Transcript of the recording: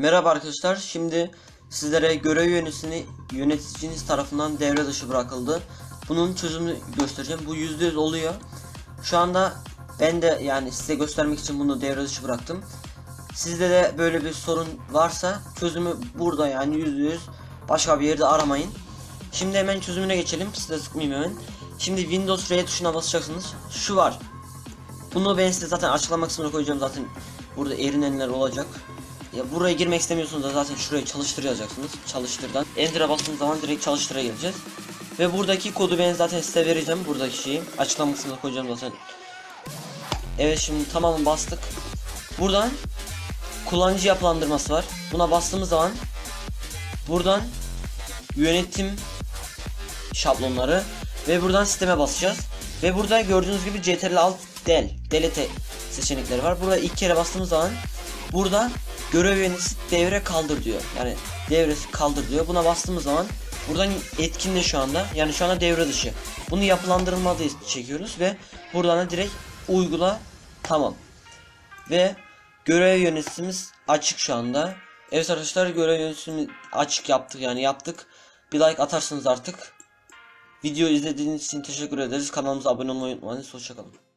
Merhaba arkadaşlar. Şimdi sizlere görev yöneticisini yöneticiniz tarafından devre dışı bırakıldı. Bunun çözümünü göstereceğim. Bu %100 oluyor. Şu anda ben de yani size göstermek için bunu devre dışı bıraktım. Sizde de böyle bir sorun varsa çözümü burada yani %100 başka bir yerde aramayın. Şimdi hemen çözümüne geçelim. Size sıkmayayım hemen. Şimdi Windows R tuşuna basacaksınız. Şu var. Bunu ben size zaten açıklama kısmına koyacağım zaten burada erinenler olacak. Ya buraya girmek istemiyorsunuz da zaten şuraya çalıştır. Çalıştırdan. Enter'a bastığınız zaman direkt çalıştıra geleceğiz. Ve buradaki kodu ben zaten size vereceğim. Buradaki şeyi açıklama kısmına koyacağım zaten. Evet şimdi tamamı bastık. Buradan kullanıcı yapılandırması var. Buna bastığımız zaman buradan yönetim şablonları ve buradan sisteme basacağız. Ve burada gördüğünüz gibi CTRL alt del, delete seçenekleri var. Burada ilk kere bastığımız zaman burada görev yöneticisi devre kaldır diyor. Yani devresi kaldır diyor. Buna bastığımız zaman buradan etkinle şu anda. Yani şu anda devre dışı. Bunu yapılandırılmadı çekiyoruz ve buradan da direkt uygula tamam. Ve görev yöneticimiz açık şu anda. Evet arkadaşlar görev yöneticimiz açık yaptık yani yaptık. Bir like atarsınız artık. Video izlediğiniz için teşekkür ederiz. Kanalımıza abone olmayı unutmayın. Hoşçakalın.